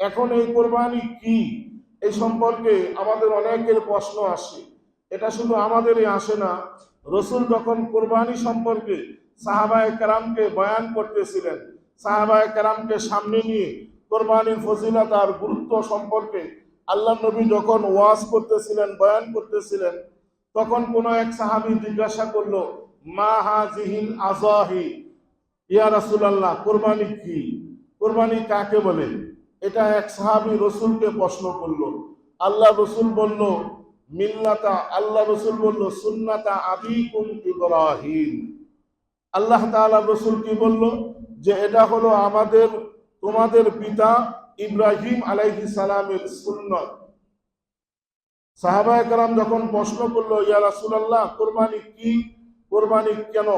এখন এই কোরবানি কি? এই সম্পর্কে আমাদের অনেকের প্রশ্ন আসে। এটা শুধু আমাদেরই আসে না। রসুল যখন কোরবানি সম্পর্কে সাহাবায় কেরামকে বয়ান করতেছিলেন, সাহাবায় কেরামকে সামনে নিয়ে কোরবানির ফজিলত আর গুরুত্ব সম্পর্কে আল্লাহ নবী যখন ওয়াজ করতেছিলেন, বয়ান করতেছিলেন, তখন কোনো এক সাহাবি জিজ্ঞাসা করল, মা হা জিহিন আজাহি? ইয়া রাসুলাল্লাহ, কোরবানি কি? কোরবানি কাকে বলে? এটা এক সাহাবি রসুলকে প্রশ্ন করল। আল্লাহ রসুল বলল, মিল্লাতা আল্লাহ রসুল বলল, সুন্নাতা আবিকুম ইব্রাহিম। আল্লাহ তাআলা রসুল কি বলল, যে এটা হলো আমাদের, তোমাদের পিতা ইব্রাহিম আলাইহি সালামের সুন্নত। সাহাবা একরাম যখন প্রশ্ন করল, ইয়া রাসূলুল্লাহ, কোরবানি কি? কোরবানি কেন?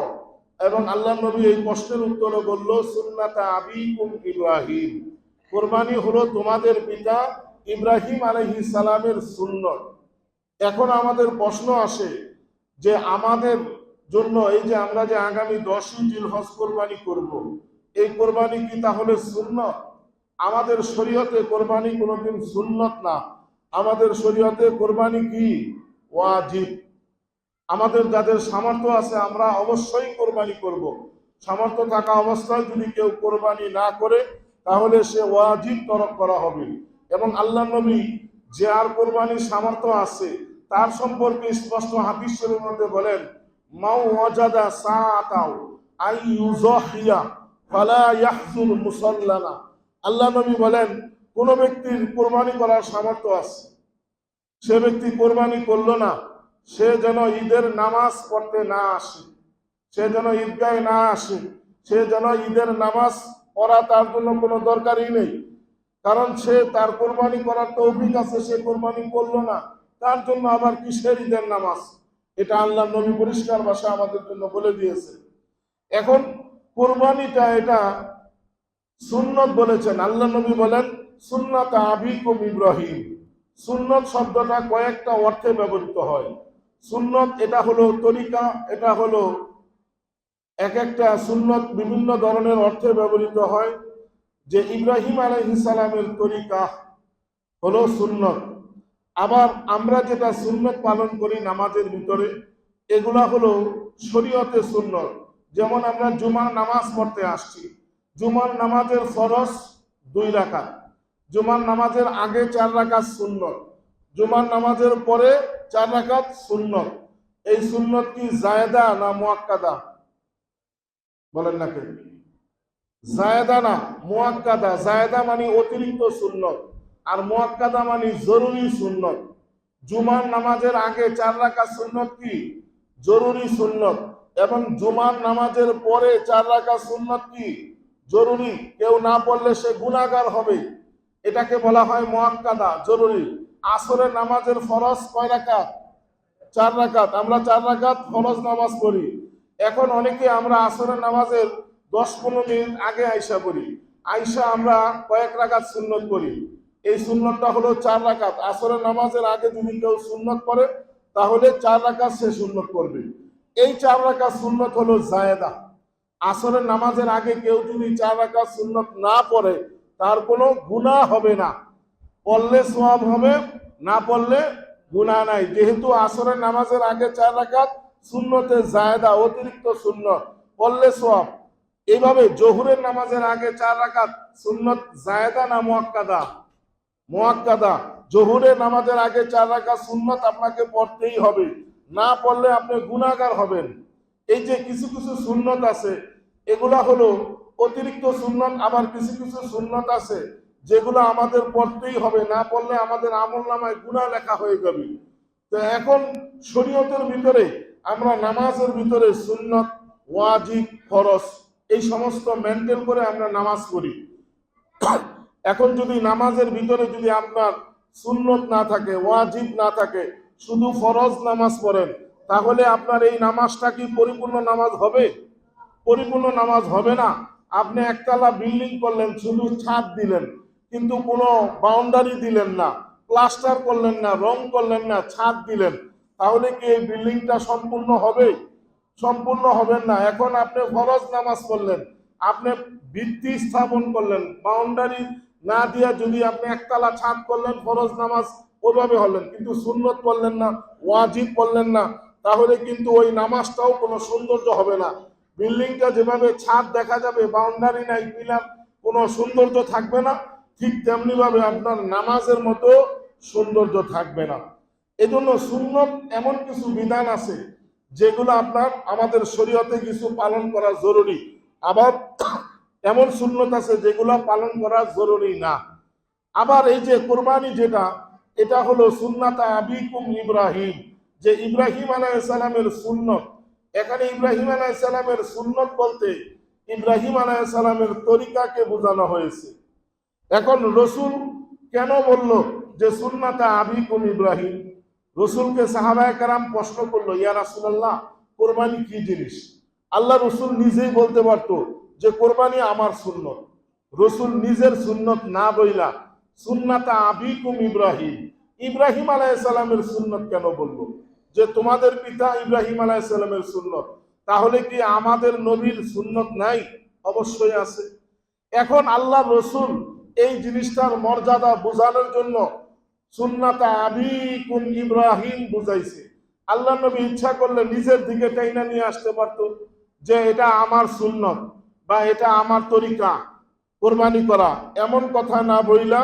এবং আল্লাহ নবী এই প্রশ্নের উত্তরে বলল, সুন্নাতা আবিকুম ইব্রাহিম। কোরবানি হলো তোমাদের পিতা ইব্রাহিম আলাইহিস সালামের সুন্নত। এখন আমাদের প্রশ্ন আসে যে আমাদের জন্য এই যে আমরা যে আগামী দশই জিলহজ কোরবানি করব, এই কোরবানি কি তাহলে সুন্নত? আমাদের শরীয়তে কোরবানি কোনোদিন সুন্নত না। আমাদের শরীয়তে কোরবানি কি? ওয়াজিব। আমাদের যাদের সামর্থ্য আছে আমরা অবশ্যই কোরবানি করব। সামর্থ্য থাকা অবস্থায় যদি কেউ কোরবানি না করে তাহলে সে ওয়াজিব তরক করা হবে। এবং আল্লাহ নবী যে আর কোরবানির সামর্থ্য আছে, তার সম্পর্কে স্পষ্ট হাদিস মধ্যে বলেন, মাউ ওয়াজাদা সাআতাও আই ইউজাহিয়া ফালা ইয়াহজুর মুসাল্লানা আল্লাহ নবী বলেন, কোন ব্যক্তির কোরবানি করার সামর্থ্য আছে। সে ব্যক্তি কোরবানি করল না, সে যেন ঈদের নামাজ পড়তে না আসে। সে যেন ঈদগাহে না আসে, সে যেন ঈদের নামাজ পড়া তার জন্য কোনো দরকারই নেই। কারণ সে তার কোরবানি করার তৌফিক আছে, সে কোরবানি করল না। তার জন্য আবার কিসের ঈদের নামাজ? এটা আল্লাহ নবী পরিষ্কার ভাষা আমাদের জন্য বলে দিয়েছে। এখন কোরবানিটা এটা সুন্নত বলেছেন। আল্লাহ নবী বলেন, সুন্নত আবিকুম ইব্রাহিম। সুন্নত শব্দটা কয়েকটা অর্থে ব্যবহৃত হয়। সুন্নত এটা হলো তরিকা, এটা হলো এক একটা সুন্নত বিভিন্ন ধরনের অর্থে ব্যবহৃত হয় যে ইব্রাহিম আলাইহিস সালামের তরিকা হলো সুন্নত। আবার আমরা যেটা সুন্নত পালন করি নামাজের ভিতরে, এগুলা হলো শরীয়তে সুন্নত। যেমন আমরা জুমার নামাজ পড়তে আসছি। জুমার নামাজের ফরজ দুই রাকাত। জুমার নামাজের আগে চার রাকাত সুন্নত। জুমার নামাজের পরে চার রাকাত সুন্নত। এই সুন্নত কি জায়দা না মুয়াক্কাদা? বলেন না কে? জায়দা না মুয়াক্কাদা জায়দা মানে অতিরিক্ত সুন্নত, আর মুয়াক্কাদা মানে জরুরি সুন্নত। জুমার নামাজের আগে চার রাকাত সুন্নত কি? জরুরি সুন্নত। এবং জুমার নামাজের পরে চার রাকাত সুন্নত কি? জরুরি। কেউ না পড়লে সে গুণাগার হবে। এটাকে বলা হয় মোয়াক্কাদা জরুরি। আসরের নামাজের ফরজ কয় রাকাত? চার রাকাত। আমরা চার রাকাত ফরজ নামাজ পড়ি। এখন অনেকে আমরা আসরের নামাজের দশ পনেরো মিনিট আগে আইসা পড়ি। আইসা আমরা কয়েক রাকাত সুন্নত করি এই সুন্নতটা হলো চার রাকাত। আসরের নামাজের আগে যদি কেউ সুন্নত করে তাহলে চার রাকাত সে সুন্নত করবে এই চার রাকাত সুন্নত হলো জায়েদা। আসরের নামাজের আগে কেউ যদি চার রাকাত সুন্নত না পড়ে, তার কোনো গুণা হবে না। পড়লে সোয়াব হবে, না পড়লে গুণা নাই। যেহেতু আসরের নামাজের আগে চার রাকাত সুন্নতে জায়দা, অতিরিক্ত শূন্য পড়লে সোয়াব এইভাবে জহুরের নামাজের আগে চার রাকাত সুন্নত জায়দা না মোয়াক্কাদা? মোয়াক্কাদা। জহুরের নামাজের আগে চার রাকাত সুন্নত আপনাকে পড়তেই হবে। না পড়লে আপনি গুণাগার হবেন। এই যে কিছু কিছু সুন্নত আছে, এগুলা হলো অতিরিক্ত সুন্নত, আবার কিছু কিছু সুন্নত আছে, যেগুলো আমাদের পড়তেই হবে। না পড়লে আমাদের আমল নামায় গুণা লেখা হয়ে যাবে। তো এখন শরীয়তের ভিতরে আমরা নামাজের ভিতরে সুন্নত, ওয়াজিব, ফরজ, এই সমস্ত মেনটেন করে আমরা নামাজ পড়ি। এখন যদি নামাজের ভিতরে যদি আপনার সুন্নত না থাকে, ওয়াজিব না থাকে, শুধু ফরজ নামাজ পড়েন, তাহলে আপনার এই নামাজটা কি পরিপূর্ণ নামাজ হবে? পরিপূর্ণ নামাজ হবে না। আপনি একতলা বিল্ডিং করলেন, শুধু ছাদ দিলেন, কিন্তু কোনো বাউন্ডারি দিলেন না প্লাস্টার করলেন না, রং করলেন না, ছাদ দিলেন। তাহলে কি এই বিল্ডিংটা সম্পূর্ণ হবে? সম্পূর্ণ হবেন না। এখন আপনি ফরজ নামাজ পড়লেন, আপনি ভিত্তি স্থাপন করলেন বাউন্ডারি না দিয়া যদি আপনি একতলা ছাদ করলেন, ফরজ নামাজ ওইভাবে হলেন, কিন্তু সুন্নত পড়লেন না, ওয়াজিব পড়লেন না, তাহলে কিন্তু ওই নামাজটাও কোনো সৌন্দর্য হবে না। বিল্ডিংটা যেভাবে ছাদ দেখা যাবে বাউন্ডারি নাই পিলার কোনো সৌন্দর্য থাকবে না। ঠিক তেমনি ভাবে আপনার নামাজের মতো সৌন্দর্য থাকবে না। এজন্য সুন্নত এমন কিছু বিধান আছে যেগুলো আপনার আমাদের শরীয়তে কিছু পালন করা জরুরি। আবার এমন সুন্নত আছে যেগুলো পালন করা জরুরি না। আবার এই যে কোরবানি যেটা, এটা হলো সুন্নাতা আবিকুম ইব্রাহিম। যে ইব্রাহিম আলাইসালামের সুন্নত। এখানে ইব্রাহিম আলাইসালামের সুন্নত বলতে ইব্রাহিম আলাইসালামের তরিকাকে বোঝানো হয়েছে। এখন রসুল কেন বলল যে সুন্নাতা আবিকুম ইব্রাহিম? রসুলকে সাহাবায় কারাম প্রশ্ন করল, ইয়া রাসুলাল্লাহ, কোরবানি কি জিনিস? আল্লাহ রসুল নিজেই বলতে পারতো যে, কোরবানি আমার সুন্নত। রসুল নিজের সুন্নত না বইলা, সুন্নাতা আবিকুম ইব্রাহিম। ইব্রাহিম আলাইসালামের সুন্নত কেন বলব? যে, তোমাদের পিতা ইব্রাহিম আলাইসালামের সুন্নত, তাহলে কি আমাদের নবীর সুন্নত নাই? অবশ্যই আছে। এখন আল্লাহ রসুল এই জিনিসটার মর্যাদা বোঝানোর জন্য সুন্নাতা আবিকুম ইব্রাহিম বুঝাইছে। আল্লাহ নবী ইচ্ছা করলে নিজের দিকে টাইনা নিয়ে আসতে পারতো যে এটা আমার সুন্নত বা এটা আমার তরিকা কোরবানি করা। এমন কথা না বইলা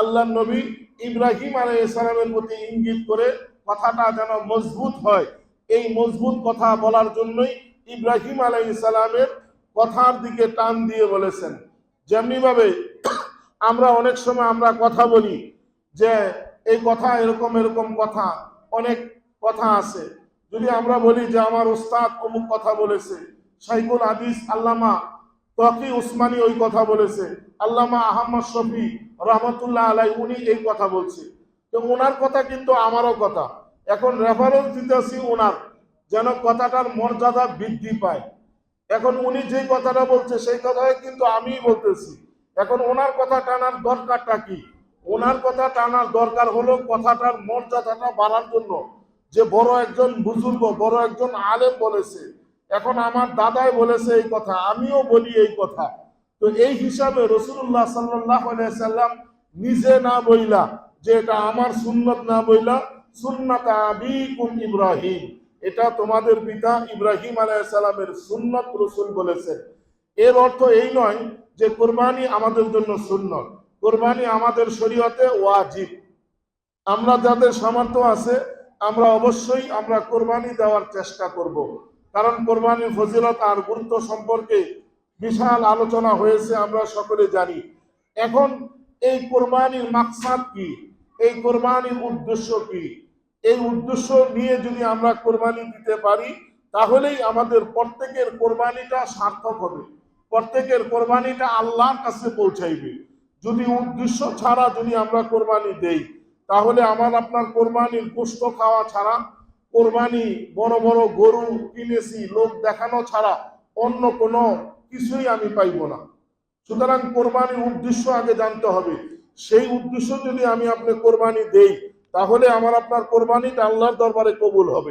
আল্লাহ নবী ইব্রাহিম আলাইসালামের প্রতি ইঙ্গিত করে কথাটা যেন মজবুত হয়। এই মজবুত কথা বলার জন্যই ইব্রাহিম আলাইসালামের কথার দিকে টান দিয়ে বলেছেন। যেমনি ভাবে আমরা অনেক সময় আমরা কথা বলি যে এই কথা এরকম এরকম কথা, অনেক কথা আছে। যদি আমরা বলি যে আমার ওস্তাদ অমুক কথা বলেছে সাইকুল আদিস আল্লামা তকি উসমানী ওই কথা বলেছে, আল্লামা আহমদ শফি রহমতুল্লাহ আলাই উনি এই কথা বলছে। তো ওনার কথা কিন্তু আমারও কথা। এখন রেফারেন্স দিতেছি ওনার যেন কথাটার মর্যাদা বৃদ্ধি পায়। এখন উনি যে কথাটা বলছে, সেই কথাই কিন্তু আমিই বলতেছি। এখন ওনার কথা টানার দরকারটা কি? ওনার কথা টানার দরকার হলো কথাটার মর্যাদাটা বাড়ার জন্য। যে বড় একজন বুজুর্গ, বড় একজন আলেম বলেছে, এখন আমার দাদাই বলেছে এই কথা, আমিও বলি এই কথা। তো এই হিসাবে রসুল্লাহ সাল্লাহ সাল্লাম নিজে না বইলা, যে এটা আমার সুন্নত না বইলা, সুন্নাত আবিকুম ইব্রাহিম, এটা তোমাদের পিতা ইব্রাহিম আলাইসাল্লামের সুন্নত রসুল বলেছেন। এর অর্থ এই নয় যে কোরবানি আমাদের জন্য সুন্নত। কোরবানি আমাদের শরীয়তে ওয়াজিব। আমরা যাদের সামর্থ্য আছে, আমরা অবশ্যই আমরা কোরবানি দেওয়ার চেষ্টা করব। কারণ কোরবানির ফজিলত আর গুরুত্ব সম্পর্কে বিশাল আলোচনা হয়েছে, আমরা সকলে জানি। এখন এই কোরবানির মাকসাদ কি? এই কোরবানির উদ্দেশ্য কি? এই উদ্দেশ্য নিয়ে যদি আমরা কোরবানি দিতে পারি, তাহলেই আমাদের প্রত্যেকের কোরবানিটা সার্থক হবে। প্রত্যেকের কোরবানিটা আল্লাহর কাছে পৌঁছাইবে। যদি উদ্দেশ্য ছাড়া যদি আমরা কোরবানি দেই, তাহলে আমার আপনার কোরবানির গোস্ত খাওয়া ছাড়া, কোরবানি বড় বড় গরু কিনেছি, লোক দেখানো ছাড়া অন্য কোনো কিছুই আমি পাইব না। সুতরাং কোরবানির উদ্দেশ্য আগে জানতে হবে। সেই উদ্দেশ্য যদি আমি আপনি কোরবানি দেই, তাহলে আমার আপনার কোরবানিটা আল্লাহর দরবারে কবুল হবে।